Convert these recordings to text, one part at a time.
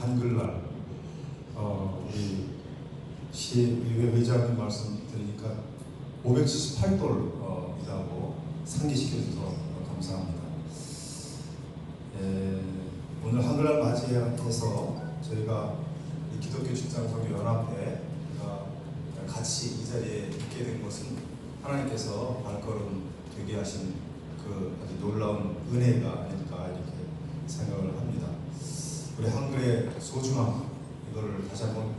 한글날 어, 우리 시의회 의장님 말씀 드리니까 578돌이라고 상기시켜주셔서 감사합니다. 예, 오늘 한글날 맞이해서 저희가 이 기독교 직장성교 연합회 같이 이 자리에 있게 된 것은 하나님께서 발걸음 되게 하신 그 아주 놀라운 은혜가 아닐까 이렇게 생각을 합니다. 우리 한글의 소중함 이거를 다시 한번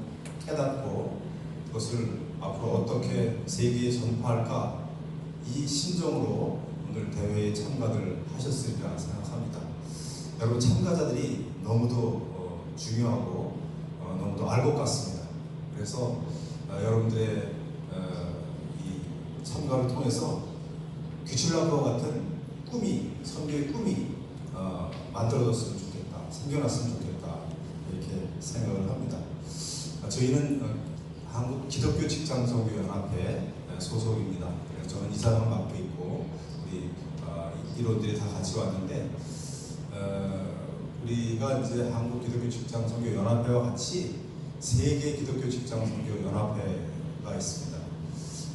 깨닫고 그것을 앞으로 어떻게 세계에 전파할까 이 심정으로 오늘 대회에 참가를 하셨으리라 생각합니다. 여러분 참가자들이 너무도 어, 중요하고 어, 너무도 알 것 같습니다. 그래서 어, 여러분들의 어, 이 참가를 통해서 귀칠라프와 같은 꿈이 선교의 꿈이 어, 만들어졌으면 좋겠다, 생겨났으면 좋겠다 이렇게 생각을 합니다. 아, 저희는 어, 한국 기독교 직장 선교 연합회 소속입니다. 그래서 저는 이사장 맡고 있고 우리 어, 이론들이 다 같이 왔는데 어, 우리가 이제 한국 기독교 직장 선교 연합회와 같이 세계 기독교 직장 선교 연합회가 있습니다.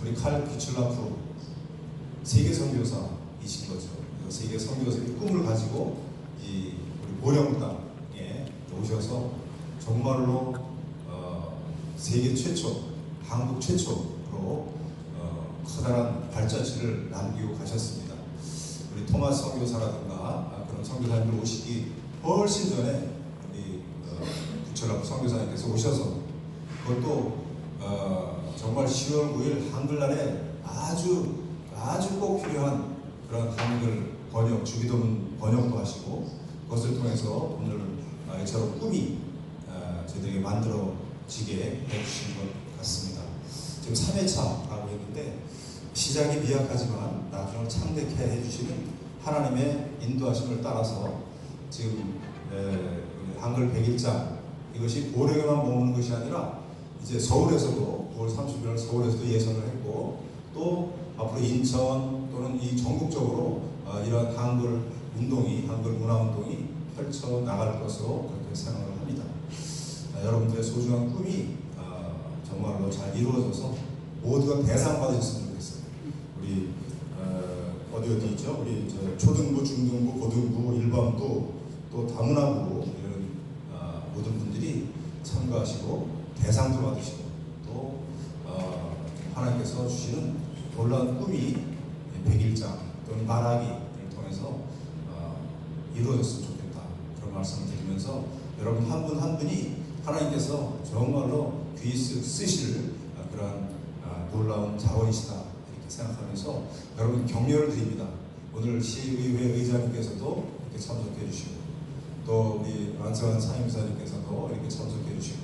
우리 칼 기출라프 세계 선교사이신 거죠. 세계 선교사의 꿈을 가지고 이 보령 땅에 오셔서 정말로 어, 세계 최초, 한국 최초로 어, 커다란 발자취를 남기고 가셨습니다. 우리 토마스 선교사라든가 아, 그런 선교사님들 오시기 훨씬 전에 우리 어, 부철라프 선교사님께서 오셔서 그것도 어, 정말 10월 9일 한글날에 아주 아주 꼭 필요한 그런 한글 번역 주기도문 번역도 하시고 그 것을 통해서 오늘 아, 이처럼 꿈이 아, 저희들에게 만들어지게 해주신 것 같습니다. 지금 3회차 하고 있는데 시작이 미약하지만 나중을 창대케 해주시는 하나님의 인도하심을 따라서 지금 에, 한글 100일장 이것이 고령에만 머무는 것이 아니라 이제 서울에서도 9월 30일 서울에서도 예선을 했고 또 앞으로 인천 또는 이 전국적으로 어, 이러한 한글 운동이 한글 문화 운동이 펼쳐 나갈 것으로 그렇게 생각을 합니다. 아, 여러분들의 소중한 꿈이 어, 정말로 잘 이루어져서 모두가 대상 받으셨으면 좋겠어요. 우리 어, 디 어디 있죠? 우리 저 초등부, 중등부, 고등부, 일반부 또 다문화부 이런 어, 모든 분들이 참가하시고 대상도 받으시고 또 어, 하나님께서 주시는 놀라운 꿈이 백일장 또는 말하기를 통해서 어, 이루어졌으면 좋겠다 그런 말씀을 드리면서 여러분 한 분한 분이 하나님께서 정말로 귀 쓰- 쓰실 어, 그런 어, 놀라운 자원이시다 이렇게 생각하면서 여러분 격려를 드립니다. 오늘 시의회 의장님께서도 이렇게 참석해 주시고 또 우리 안성환 사임사님께서도 이렇게 참석해 주시고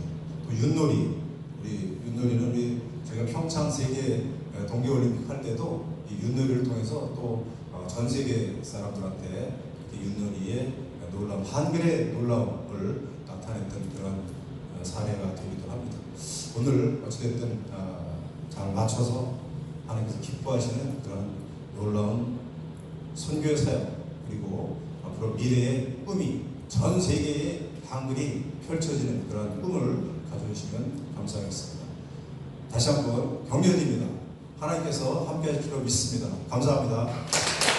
또 윷놀이 우리 윷놀이는 우리 저희가 평창 세계 동계올림픽 할 때도 이 윷놀이를 통해서 또 전 세계 사람들한테 윷놀이의 놀라움 한글의 놀라움을 나타냈던 그런 어, 사례가 되기도 합니다. 오늘 어찌됐든 어, 잘 맞춰서 하나님께서 기뻐하시는 그런 놀라운 선교의 사역 그리고 앞으로 미래의 꿈이 전 세계에 한글이 펼쳐지는 그런 꿈을 가져주시면 감사하겠습니다. 다시 한번 격려드립니다. 하나님께서 함께 하실 줄 믿습니다. 감사합니다.